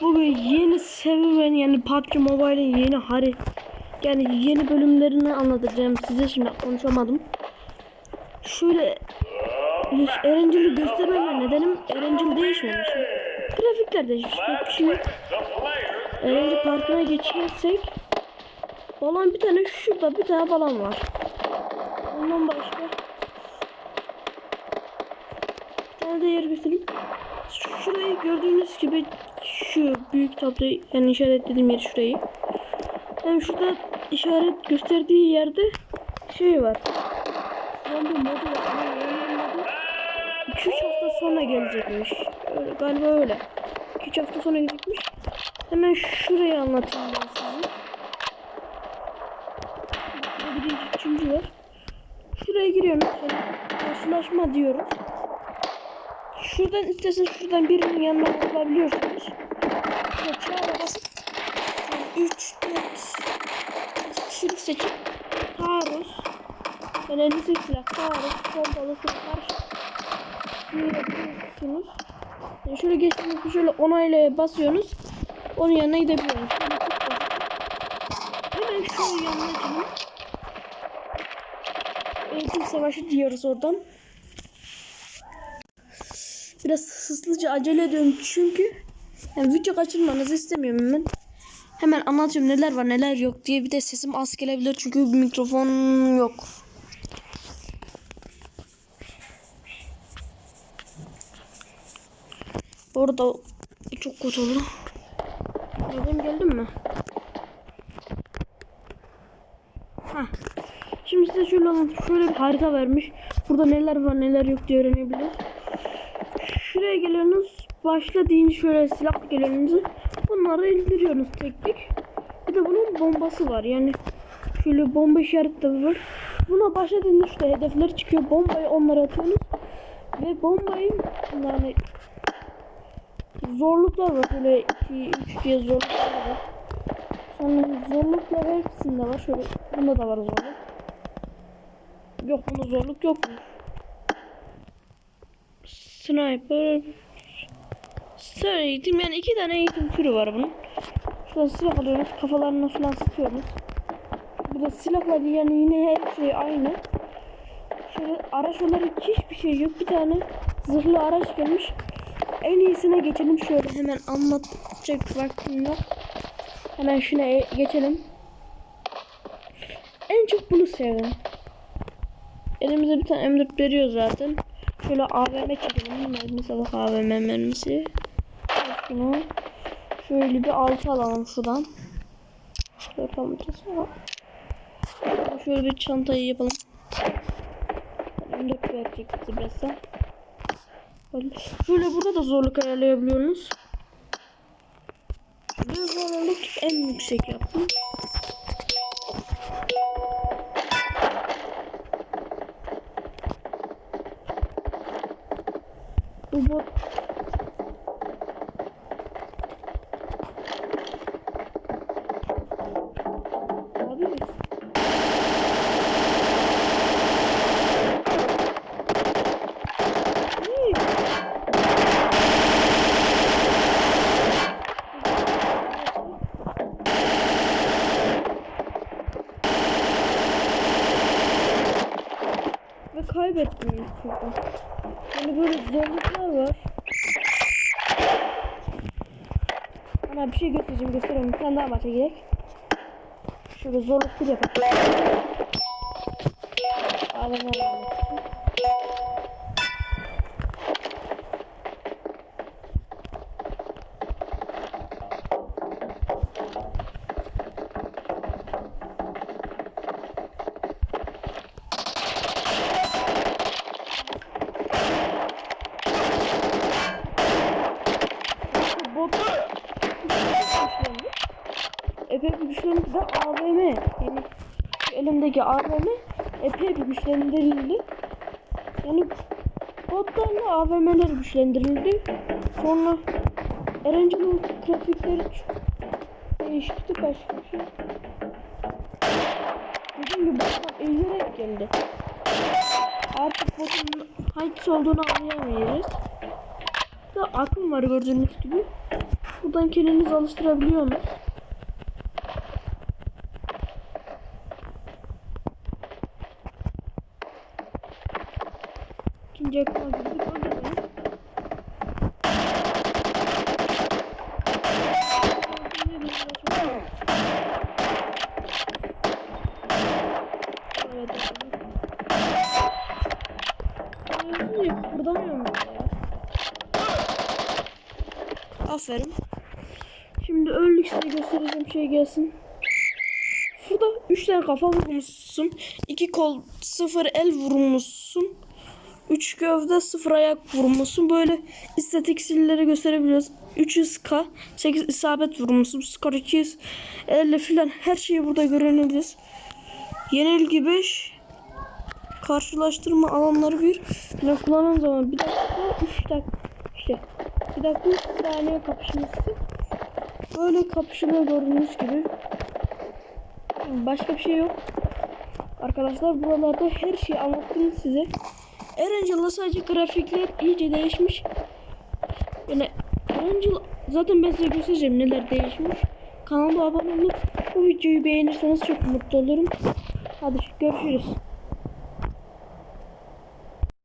Bugün yeni sevilen yani PUBG Mobile'in yeni hari yani yeni bölümlerini anlatacağım size şimdi konuşamadım. Şöyle Erencil'i göstermeme nedenim Erencil değişmemiş. Grafikler değişmiş. Pek bir şey. Erencil Parkı'na geçersek balon bir tane şurada bir tane balon var. Ondan başka bir tane de yer göstereyim. Şurayı gördüğünüz gibi şu büyük tablo yani işaretlediğim yer şurayı. Hem şurada işaret gösterdiği yerde şey var. Zombi modu var. Zombi modu 2-3 hafta sonra gelecekmiş. Öyle, galiba öyle. 2-3 hafta sonra gelecekmiş. Hemen şurayı anlatayım ben size. Burada birinci, üçüncü var. Şuraya. Şöyle karşılaşma diyoruz. Şuradan istersen şuradan birinin yanına bulabiliyorsunuz. Şöyle çağıra basıp 3, 4 kişilik seçip taarruz yani 58 silah taarruz pompalı karşı diyebiliyorsunuz. Yani şöyle geçtiğinizde şöyle onaylaya basıyorsunuz. Onun yanına gidebiliyorsunuz. Şöyle basit. Hemen şu yanına gidelim. Eğitim savaşı diyoruz oradan. Biraz hızlıca acele ediyorum çünkü yani video kaçırmanızı istemiyorum hemen. Hemen anlatıyorum neler var neler yok diye bir de sesim az gelebilir çünkü mikrofon yok. Orada çok kötü oldu. Geldim geldim mi? Hah. Şimdi size şöyle. Şöyle bir harita vermiş. Burada neler var neler yok diye öğrenebiliriz. Şuraya geliyorsunuz. Başla deyince şöyle silah geliyorsunuz. Bunları indiriyorsunuz tek tek. Bir de bunun bombası var. Yani şöyle bomba işaretleri var. Buna başladığında işte hedefler çıkıyor. Bombayı onlara atıyorsunuz. Ve bombayı yani zorluklar var. Şöyle 2 3 diye zorluklar var. Sonra zorluklar hepsinde var. Şöyle bunda da var zorluk. Yok bunda zorluk yok mu? Sniper eğitim yani iki tane eğitim türü var bunun. Şuradan silah alıyoruz kafalarına falan sıkıyoruz. Burada silahlar yani yine her şey aynı. Şöyle araç olarak hiçbir şey yok. Bir tane zırhlı araç gelmiş. En iyisine geçelim şöyle hemen anlatacak vaktim yok. Hemen şuna e- geçelim. En çok bunu sevdim. Elimize bir tane M4 veriyor zaten. Şöyle AVM çekelim. Mermisi bak AVM mermisi. Şunu. Şöyle bir altı alalım şuradan. Şöyle kalmayacağız. Şöyle bir çantayı yapalım. M4 verecek bize birazdan. Şöyle burada da zorluk ayarlayabiliyorsunuz. Bir zorluk en yüksek yaptım. Bu bot kaybettim ilk turda. Yani böyle zorluklar var. Ana bir şey göstereceğim göstereyim. Bir tane daha maça girek. Şöyle zorluk bir yapalım. Ağlamam Epey bir güçlendi de AVM. Yani elimdeki AVM epey bir güçlendirildi. Yani botlarla AVM'ler güçlendirildi. Sonra Erencil'in grafikleri çok değişti başka bir şey. Dediğim gibi botlar eğilerek geldi. Artık botun hangisi olduğunu anlayamayacağız. Burada akım var gördüğünüz gibi. Burada buradan kendinizi alıştırabiliyorsunuz. Ya? Aferin. Şimdi öldük size göstereceğim şey gelsin. Şurada 3 tane kafa vurmuşsun. 2 kol 0 el vurmuşsun. 3 gövde 0 ayak vurmuşsun. Böyle istatistikleri gösterebiliyoruz. 300k 8 isabet vurmuşsun. Skor 200 50 filan her şeyi burada görebiliriz. Yenilgi 5 karşılaştırma alanları bir Yine kullanım zaman bir dakika 3 dakika işte bir dakika 3 saniye kapışması böyle kapışılıyor gördüğünüz gibi başka bir şey yok arkadaşlar buralarda her şeyi anlattım size Erangel'da sadece grafikler iyice değişmiş. Yani Erangel zaten ben size göstereceğim neler değişmiş. Kanalıma abone olup bu videoyu beğenirseniz çok mutlu olurum. Hadi görüşürüz